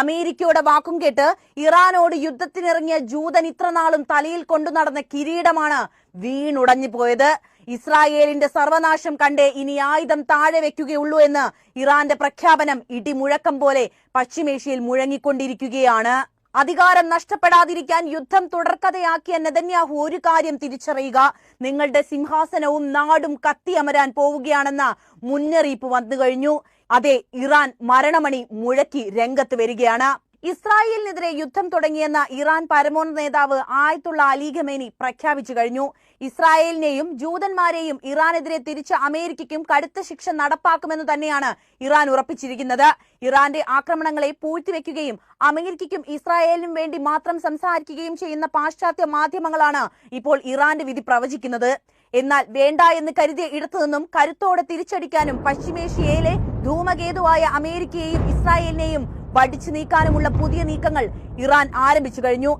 അമേരിക്കയുടെ വാക്കും കേട്ട് ഇറാനോട് യുദ്ധത്തിനിറങ്ങിയ ജൂതൻ ഇത്രനാളും തലയിൽ കൊണ്ടു നടന്ന കിരീടമാണ് വീണുടഞ്ഞു പോയത്. ഇസ്രായേലിന്റെ സർവനാശം കണ്ടേ ഇനി ആയുധം താഴെ വെക്കുകയുള്ളൂ എന്ന് ഇറാന്റെ പ്രഖ്യാപനം ഇടിമുഴക്കം പോലെ പശ്ചിമേഷ്യയിൽ മുഴങ്ങിക്കൊണ്ടിരിക്കുകയാണ്. അധികാരം നഷ്ടപ്പെടാതിരിക്കാൻ യുദ്ധം തുടർക്കഥയാക്കിയ നെതന്യാഹു ഒരു കാര്യം തിരിച്ചറിയുക. നിങ്ങളുടെ സിംഹാസനവും നാടും കത്തിയമരാൻ പോവുകയാണെന്ന മുന്നറിയിപ്പ് വന്നു കഴിഞ്ഞു അതെ ഇറാൻ മരണമണി മുഴക്കി രംഗത്ത് വരികയാണ്. ഇസ്രായേലിനെതിരെ യുദ്ധം തുടങ്ങിയെന്ന ഇറാൻ പരമോന്നത നേതാവ് ആയത്തുള്ള അലി ഖമേനി പ്രഖ്യാപിച്ചു കഴിഞ്ഞു. ഇസ്രായേലിനെയും ജൂതന്മാരെയും ഇറാനെതിരെ തിരിച്ച് അമേരിക്കയ്ക്കും കടുത്ത ശിക്ഷ നടപ്പാക്കുമെന്ന് തന്നെയാണ് ഇറാൻ ഉറപ്പിച്ചിരിക്കുന്നത്. ഇറാന്റെ ആക്രമണങ്ങളെ പൂഴ്ത്തിവെക്കുകയും അമേരിക്കയ്ക്കും ഇസ്രായേലിനും വേണ്ടി മാത്രം സംസാരിക്കുകയും ചെയ്യുന്ന പാശ്ചാത്യ മാധ്യമങ്ങളാണ് ഇപ്പോൾ ഇറാന്റെ വിധി പ്രവചിക്കുന്നത്. എന്നാൽ വേണ്ട എന്ന് കരുതിയ ഇടത്തു നിന്നും കരുത്തോടെ തിരിച്ചടിക്കാനും പശ്ചിമേഷ്യയിലെ ധൂമകേതുവായ അമേരിക്കയെയും ഇസ്രായേലിനെയും വടിച്ചു നീക്കാനുമുള്ള പുതിയ നീക്കങ്ങൾ ഇറാൻ ആരംഭിച്ചു കഴിഞ്ഞു.